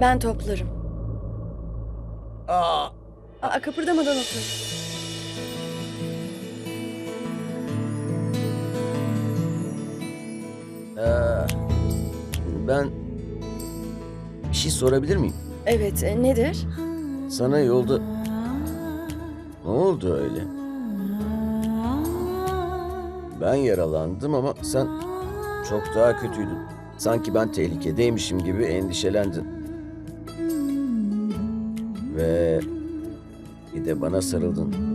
Ben toplarım. Aa, Aa, kıpırdamadan otur. ee, ben bir şey sorabilir miyim? Evet, e, nedir? Sana yolda ne oldu öyle? Ben yaralandım ama sen çok daha kötüydün. Sanki ben tehlikedeymişim gibi endişelendin. Ve bir de bana sarıldın.